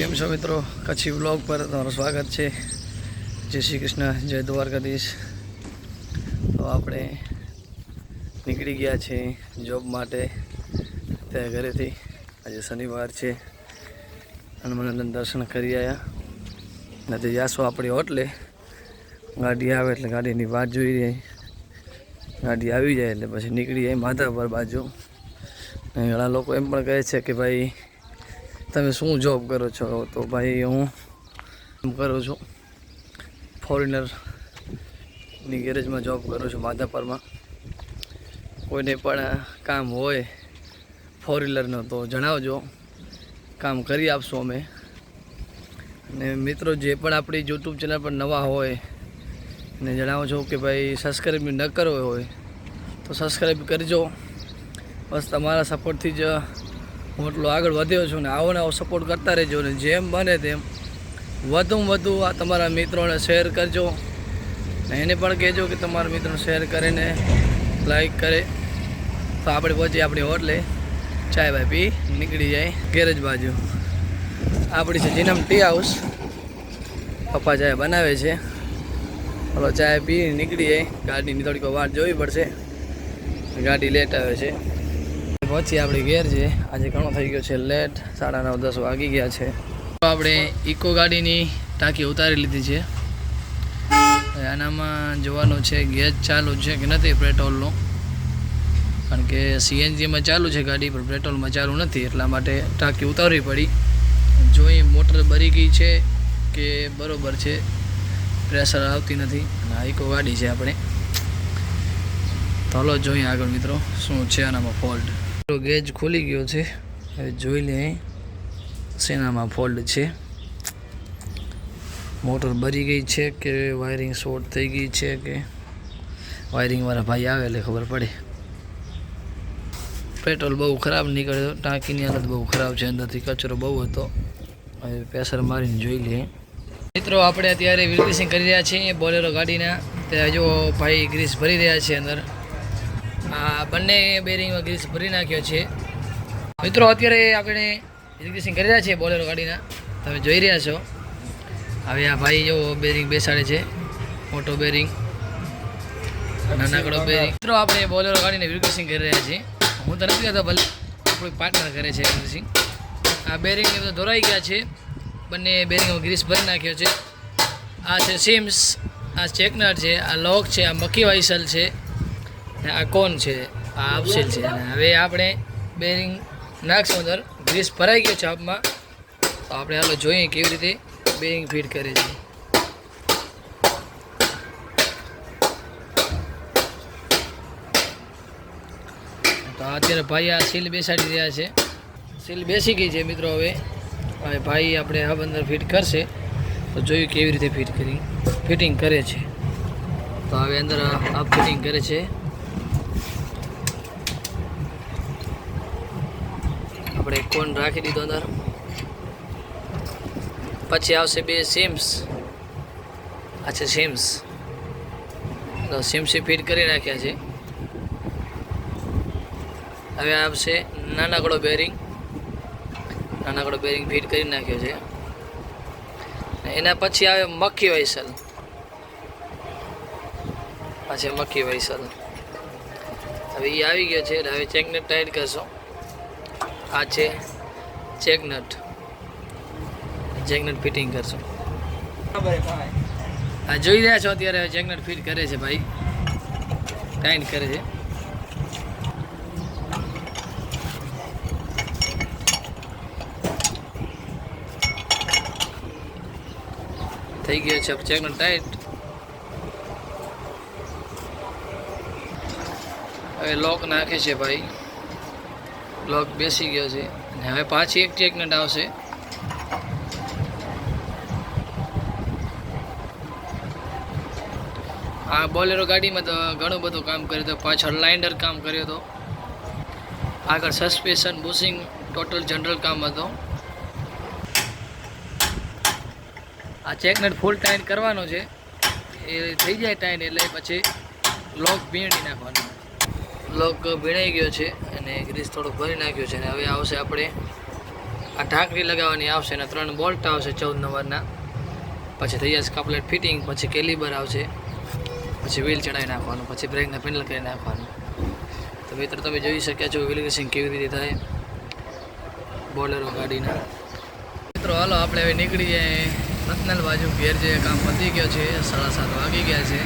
કેમ છો મિત્રો? કચ્છી વ્લોગ પર તમારું સ્વાગત છે. જય શ્રી કૃષ્ણ, જય દ્વારકાધીશ. તો આપણે નીકળી ગયા છે જોબ માટે. ત્યાં ઘરેથી, આજે શનિવાર છે. હનુમાનંદન દર્શન કરી આવ્યા નથી, જાશું આપણી હોટલે. ગાડી આવે એટલે ગાડીની વાત જોઈ રહી ગાડી આવી જાય એટલે પછી નીકળી જાય માધાપર બાજુ. ઘણા લોકો એમ પણ કહે છે કે ભાઈ તમે શું જોબ કરો છો? તો ભાઈ હું કરું છું. ફોરેનરની ગેરેજમાં જોબ કરું છું, માધાપરમાં. કોઈને પણ કામ હોય ફોર તો જણાવજો. કામ કરી આપશું અમે. અને મિત્રો, જે પણ આપણી યુટ્યુબ ચેનલ પર નવા હોય ને જણાવો છો કે ભાઈ સબસ્ક્રાઈબ ન કરવો હોય, તો સબસ્ક્રાઈબ કરજો. બસ તમારા સપોર્ટથી જ હું એટલો આગળ વધ્યો છું ને આવો ને આવો સપોર્ટ કરતા રહેજો ને જેમ બને તેમ વધુમાં વધુ આ તમારા મિત્રોને શેર કરજો. ને એને પણ કહેજો કે તમારા મિત્રોને શેર કરીને લાઈક કરે. તો આપણે પહોંચી આપણી હોટલે. ચાય ભાઈ પી, નીકળી જાય ગેરેજ બાજુ. આપણી છે જીનમ ટી હાઉસ પપ્પા ચાય બનાવે છે. હવે ચાય પી, નીકળી જાય. ગાડીની થોડીક વાર જોવી પડશે. ગાડી લેટ આવે છે. પહોંચી આપણી ઘેર છે આજે ઘણો થઈ ગયો છે લેટ સાડા નવ, દસ વાગી ગયા છે. આપણે ઇકો ગાડીની ટાંકી ઉતારી લીધી છે. આનામાં જોવાનું છે ગેસ ચાલુ છે કે નથી પેટ્રોલનું? કારણ કે સીએનજીમાં ચાલુ છે ગાડી, પણ પેટ્રોલમાં ચાલુ નથી. એટલા માટે ટાંકી ઉતારવી પડી. જોઈ મોટર બરી ગઈ છે કે બરોબર છે. પ્રેશર આવતી નથી. અને ઇકો ગાડી છે આપણે. તો હલો જોઈએ આગળ મિત્રો, શું છે આનામાં ફોલ્ટ ગેજ ખુલી ગયો છે. હવે જોઈ લે શેનામાં ફોલ્ટ છે. મોટર બરી ગઈ છે કે વાયરિંગ શોર્ટ થઈ ગઈ છે કે વાયરિંગવાળા ભાઈ આવે એટલે ખબર પડે. પેટ્રોલ બહુ ખરાબ નીકળ્યો. ટાંકીની હાલત બહુ ખરાબ છે. અંદરથી કચરો બહુ હતો. હવે પ્રેશર મારીને જોઈ લઈએ મિત્રો, આપણે અત્યારે વિલ્કિસિંગ કરી રહ્યા છીએ બોલેરો ગાડીના. ત્યાં જો ભાઈ ગ્રીસ ભરી રહ્યા છે અંદર. આ બંને બેરિંગમાં ગ્રીસ ભરી નાખ્યો છે. મિત્રો, અત્યારે આપણે ઇરિગેશન કરી રહ્યા છીએ બોલેરો ગાડીના. તમે જોઈ રહ્યા છો. હવે આ ભાઈ જો બેરિંગ બેસાડે છે. મોટો બેરિંગ નાનકડો બેરિંગ મિત્રો, આપણે બોલેરો ગાડીને વિલ્કિસિંગ કરી રહ્યા છીએ. હું તો નથી કહેતો, ભલે આપણું પાર્ટનર કરે છે વિલ્કિસિંગ આ બેરિંગ બધા ધોરાઈ ગયા છે. બંને બેરિંગમાં ગ્રીસ ભરી નાખ્યો છે. આ છે સિમ્સ આ ચેકનર છે, આ લોક છે, આ મક્કી વાઇસલ છે. અને આ કોન છે? આ આપસેલ છે. હવે આપણે બેરિંગ નાખશું અંદર. ગ્રીસ ભરાઈ ગયો છે આપમાં. તો આપણે હાલો જોઈએ કેવી રીતે બેરિંગ ફિટ કરે છે. તો અત્યારે ભાઈ આ સીલ બેસાડી રહ્યા છે. સીલ બેસી ગઈ છે મિત્રો હવે. હવે ભાઈ આપણે હબ અંદર ફિટ કરશે. તો જોયું કેવી રીતે ફિટ કરી. ફિટિંગ કરે છે. તો હવે અંદર આ ફિટિંગ કરે છે. આપણે કોન રાખી દીધો અંદર. પછી આવશે બે સિમ્સ આ છે સિમ્સ સિમ્સી ફિટ કરી નાખ્યા છે. હવે આવશે નાનકડો બેરિંગ નાનકડો બેરિંગ ફિટ કરી નાખ્યો છે. એના પછી આવે મક્કી વૈસલ. આ છે મક્કી વૈસલ. હવે એ આવી ગયો છે હવે ચેકને ટાઈટ કરશો. આ છે ચેકનટ. ચેકનટ ફિટિંગ કરશો. હા, જોઈ રહ્યા છો અત્યારે હવે ચેકનટ ફિટ કરે છે ભાઈ. ટાઈટ કરે છે. થઈ ગયો છે ચેકનટ ટાઈટ. હવે લોક નાખે છે ભાઈ. લોક બેસી ગયો છે. અને હવે પાછી એક ચેકનટ આવશે. આ બોલેરો ગાડીમાં તો ઘણું બધું કામ કર્યું હતું. પાછળ લાઇન્ડર કામ કર્યો હતો. આગળ સસ્પેન્શન, બુશિંગ, ટોટલ જનરલ કામ હતો. આ ચેકનેટ ફૂલ ટાઈટ કરવાનો છે. એ થઈ જાય ટાઈટ એટલે પછી લોક ભીણી નાખવાનો. લોક ભીણાઈ ગયો છે. અને ગ્રીસ થોડુંક ભરી નાખ્યું છે અને હવે આવશે આપણે આ ઢાંકડી લગાવવાની આવશે અને ત્રણ બોલ્ટ આવશે ચૌદ નંબરના. પછી થઈ જશે કપલેટ ફિટિંગ, પછી કેલિબર આવશે, પછી વ્હીલ ચડાવી નાખવાનું, પછી બ્રેકને પેનલ કરી નાખવાનું. તો મિત્રો તમે જોઈ શક્યા છો વ્હીલ રેસિંગ કેવી રીતે થાય બોલેરો ગાડીના. મિત્રો હાલો, આપણે હવે નીકળીએ રત્નાલ બાજુ, ઘેર જે કામ પતી ગયો છે, સાડા સાત વાગી ગયા છે.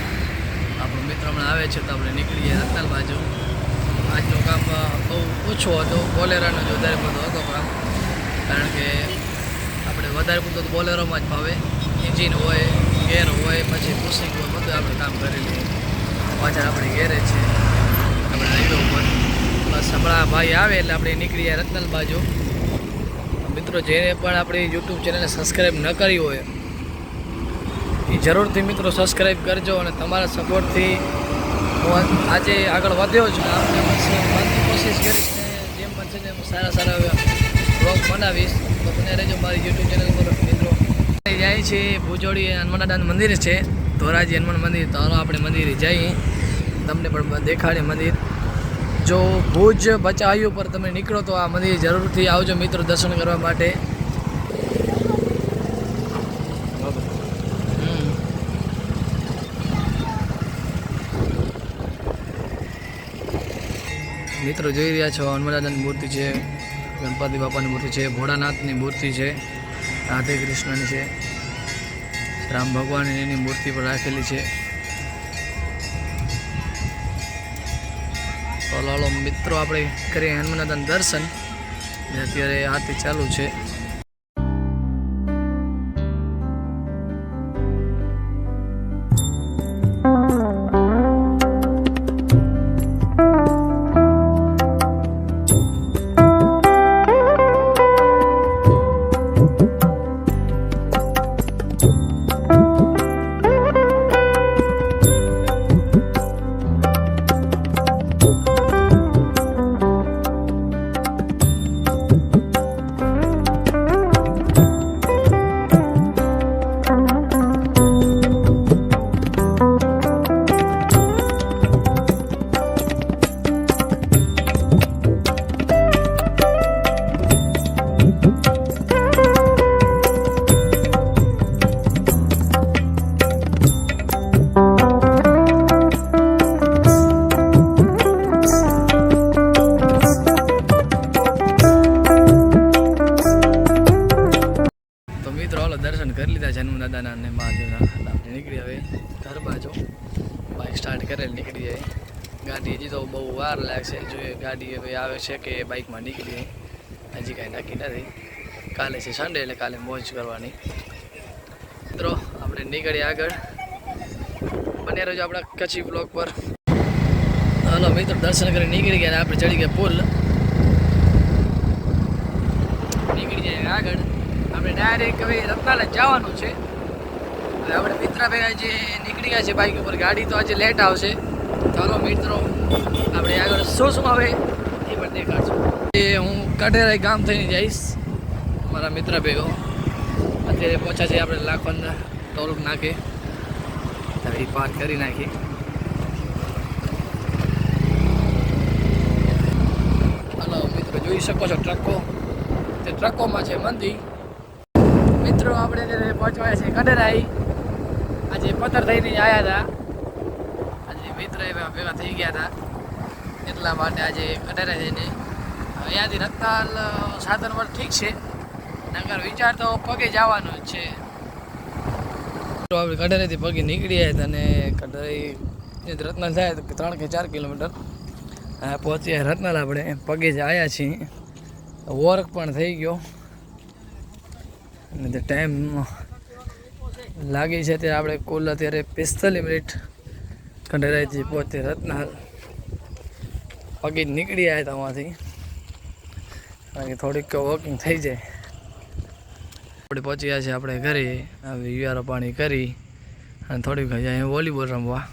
આપણો મિત્ર હમણાં આવે છે તો આપણે નીકળીએ રત્નાલ બાજુ. ઓછું હતો, બોલેરોનો જ વધારે પડતો હતો ભાવ કારણ કે આપણે વધારે પડતો બોલેરોમાં જ ભાવે. એન્જિન હોય, ગેર હોય, પછી પુશિંગ હોય, બધું આપણે કામ કરી લઈએ પાછળ આપણે ગેરે છે. આપણે હાઈવે ઉપર. બસ હમણાં ભાઈ આવે એટલે આપણે નીકળીએ રત્નલ બાજુ. મિત્રો, જેને પણ આપણી યુટ્યુબ ચેનલને સબસ્ક્રાઈબ ન કરી હોય, એ જરૂરથી મિત્રો સબસ્ક્રાઈબ કરજો અને તમારા સપોર્ટથી હું આજે આગળ વધ્યો છું. આપણે કોશિશ કરીશ. સારા સારા બ્લોગ બનાવીશ. તો બને રહેજો મારી યુટ્યુબ ચેનલ પર, મિત્રો. જાય છે ભુજોડી હનુમાન મંદિર છે, ધોરાજી હનુમાન મંદિર. તો હાલો આપણે મંદિરે જઈએ. તમને પણ દેખાડે મંદિર. જો ભુજ બચાવ્યું પર તમે નીકળો તો આ મંદિર જરૂરથી આવજો, મિત્રો, દર્શન કરવા માટે. મિત્રો જોઈ રહ્યા છો હનુમાનદાદાની મૂર્તિ છે, ગણપતિ બાપાની મૂર્તિ છે, ભોળાનાથની મૂર્તિ છે, રાધે કૃષ્ણની છે, રામ ભગવાનની મૂર્તિ પણ રાખેલી છે. તો લાલો મિત્રો, આપણે કરીએ હનુમાન દર્શન. અત્યારે આરતી ચાલુ છે. નીકળી હવે ઘર બાજુ. બાઇક સ્ટાર્ટ કરેલ, નીકળી જાય. ગાડી હજી તો બહુ વાર લાગશે. જોઈએ ગાડી હવે આવે છે કે બાઇકમાં નીકળી જાય. હજી કાંઈ નક્કી નથી. કાલે છે સન્ડે એટલે કાલે મોજ કરવાની. મિત્રો, આપણે નીકળીએ આગળ. બને રહેજો આપણા કચ્છી બ્લોક પર. હલો મિત્રો, દર્શન કરી નીકળી ગયા આપણે ચડી ગયા પુલ. નીકળી જાય આગળ. આપણે ડાયરેક્ટ હવે રત્નાલય જવાનું છે. હવે આપણે મિત્ર ભેગા જે નીકળી ગયા છે બાઇક ઉપર. ગાડી તો આજે લેટ આવશે. ચાલો મિત્રો, આપણે આગળ શું શું આવે એ પણ દેખાડશું. એ હું કઢેરાઈ ગામ થઈને જઈશ મારા મિત્ર ભેગો અત્યારે પહોંચ્યા છે આપણે લાખોન ટોલ નાખે હવે એ પાર કરી નાખી. હલો મિત્રો, જોઈ શકો છો ટ્રકો. તે ટ્રકોમાં છે મંદી. મિત્રો, આપણે પહોંચવાયા છે કડરાઈ આજે પથ્થર થઈને આવ્યા હતા. આજે મિત્ર એવા ભેગા થઈ ગયા હતા. એટલા માટે આજે કડરાઈ જઈને અહીંયાથી રત્નાલ સાધન પર ઠીક છે. નગર વિચાર તો પગે જવાનો જ છે. તો આપણે કડરાઈથી પગે નીકળી જાય અને કડરાઈ રત્નાલ થાય તો ત્રણ કે ચાર કિલોમીટર. પહોંચ્યા રત્નાલ આપણે પગે જ આવ્યા છીએ. વર્ક પણ થઈ ગયો. અને તે ટાઈમ લાગી છે ત્યારે આપણે કુલ અત્યારે પિસ્તાલીસ મિનિટ ખંડેરાઈથી પહોંચે રત્નાલ પગી નીકળી હતા ત્યાંથી કારણ કે થોડીક વોકિંગ થઈ જાય. આપણે પહોંચી ગયા છે આપણે ઘરે. હવે યુવારો પાણી કરી અને થોડીક અહીંયા વોલીબોલ રમવા.